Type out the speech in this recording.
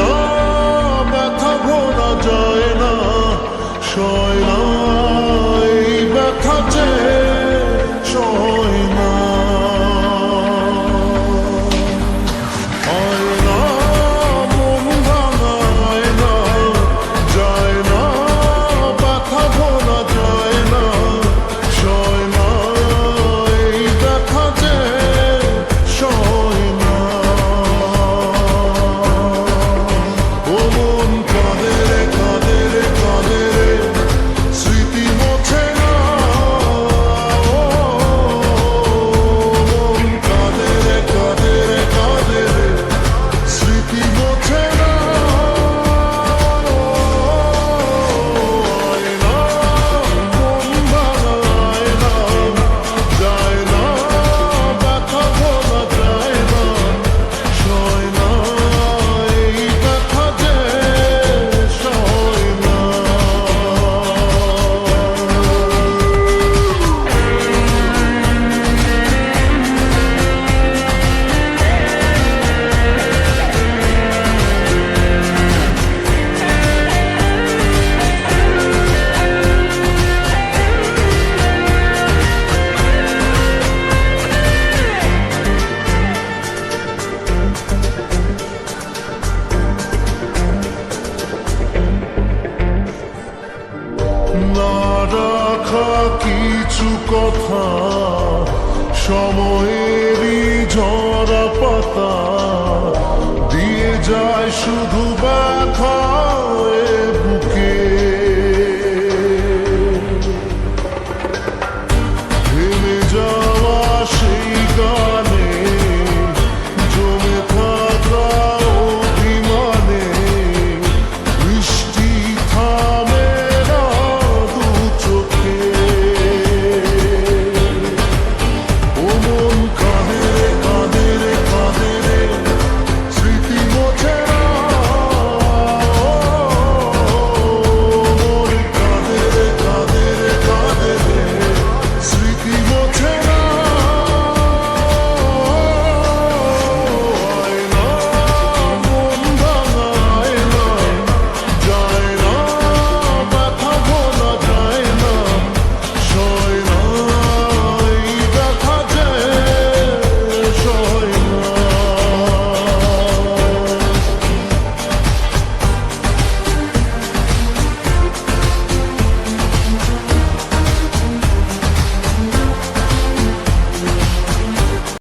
না ব্যথা ভোলা যায় না সয় না। রাখা কিছু কথা সময়ে